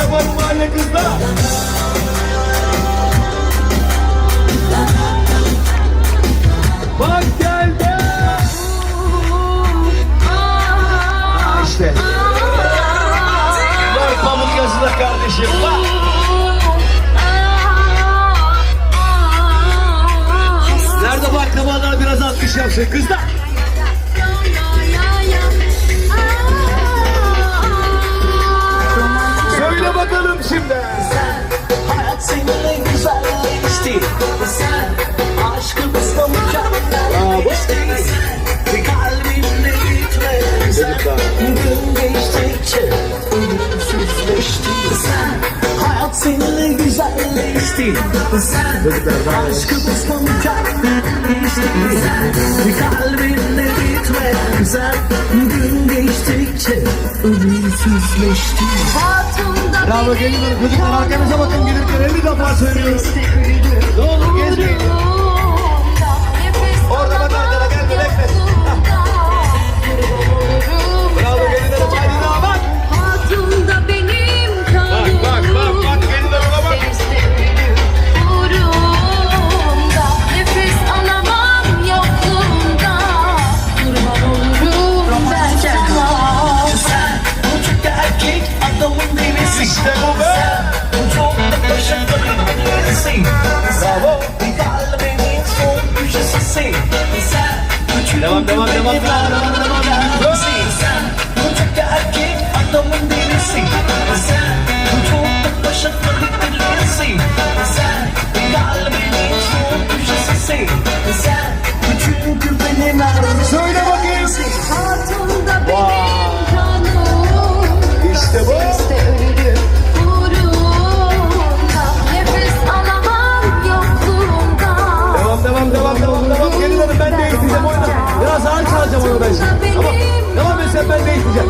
var mahalle kızlar. Bak geldi. Aa, işte. Var pamuk yazıda kardeşim. Bak. Nerede baklavalar biraz alkış yapsın kızlar. gün geçtikçe Ölümsüzleşti sen. Hayat seninle güzelleşti. Sen aşkımızla mükemmelleşti Sen. Kalbinde bitme Sen gün geçtikçe Ölümsüzleşti Bravo gelin çocuklar arkanıza bakın gelirken 50 defa söylüyorum. Ne olur gezmeyin Bravo Devam devam devam Tamam. Tamam ben sen ben bekleyeceğim.